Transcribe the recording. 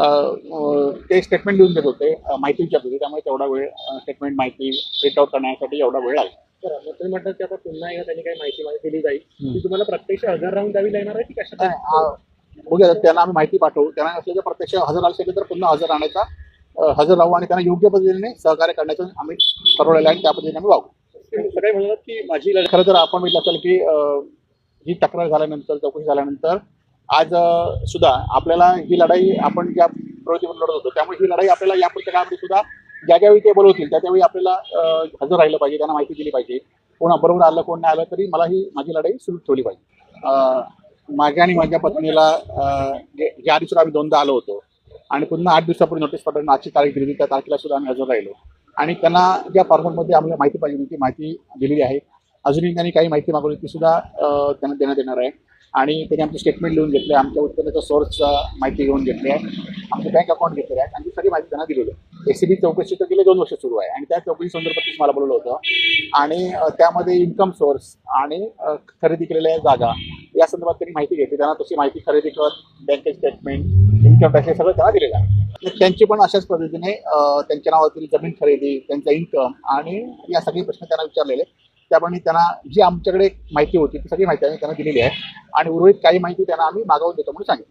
अं, ते स्टेटमेंट लिहून देत होते माहिती विचारत होते त्यामुळे तेवढा वेळ स्टेटमेंट माहिती प्रिंट आउट करण्यासाठी एवढा वेळ लागला. तुम्ही म्हणतात की आता पुन्हा एकदा त्यांनी काही माहिती दिली जाईल. ती तुम्हाला प्रत्यक्ष हजर राहून द्यावी लागणार आहे की कशा त्यांना आम्ही माहिती पाठवू. त्यांना असले तर प्रत्यक्ष हजर असेल तर पुन्हा हजर राहण्याचा हजर राहू आणि त्यांना योग्य पद्धतीने सहकार्य करण्याचं आम्ही ठरवलेलं आहे आणि त्या पद्धतीने आम्ही वागू. सगळे म्हणतात की माझी खरं तर आपण बघितलं असेल की ही तक्रार झाल्यानंतर चौकशी झाल्यानंतर आज सुद्धा आपल्याला ही लढाई आपण ज्या प्रवृत्तीवर लढत होतो त्यामुळे ही लढाई आपल्याला यापुढच्या काळामध्ये सुद्धा ज्या ज्यावेळी ते बोलवतील त्या त्यावेळी आपल्याला हजर राहिलं पाहिजे त्यांना माहिती दिली पाहिजे. कोण बरोबर आलं कोण नाही आलं तरी मला ही माझी लढाई सुरू ठेवली पाहिजे. माझ्या आणि माझ्या पत्नीला ज्या या आधी सुद्धा आम्ही दोनदा आलो होतो आणि पुन्हा आठ दिवसापूर्वी नोटीस पाठवून आजची तारीख दिली त्या तारखेला सुद्धा आम्ही हजर राहिलो. आणि त्यांना ज्या पार्सलमध्ये आम्हाला माहिती पाहिजे होती ती माहिती दिलेली आहे. अजूनही त्यांनी काही माहिती मागवली ती सुद्धा त्यांना देण्यात येणार आहे. आणि त्यांनी आमचे स्टेटमेंट लिहून घेतले आमच्या उत्पन्नाचा सोर्स माहिती घेऊन घेतली आहे आमचे बँक अकाउंट घेतलेले आहेत आणि सगळी माहिती त्यांना दिलेली आहे. एसीबी चौकशी तर गेले दोन वर्ष सुरू आहे. आणि त्या चौकशी संदर्भातच मला बोलवलं होतं. आणि त्यामध्ये इन्कम सोर्स आणि खरेदी केलेल्या जागा या संदर्भात त्यांनी माहिती घेतली. त्यांना तशी माहिती खरेदी कर बँकेचे स्टेटमेंट इन्कम टॅक्स हे सगळं त्यांना दिलेलं आहे. त्यांची पण अशाच पद्धतीने त्यांच्या नावातील जमीन खरेदी त्यांचा इन्कम आणि या सगळे प्रश्न त्यांना विचारलेले. त्याप्रमाणे त्यांना जी आमच्याकडे माहिती होती ती सगळी माहिती आम्ही त्यांना दिलेली आहे. आणि उर्वरित काही माहिती त्यांना आम्ही मागवून देतो म्हणून सांगितलं.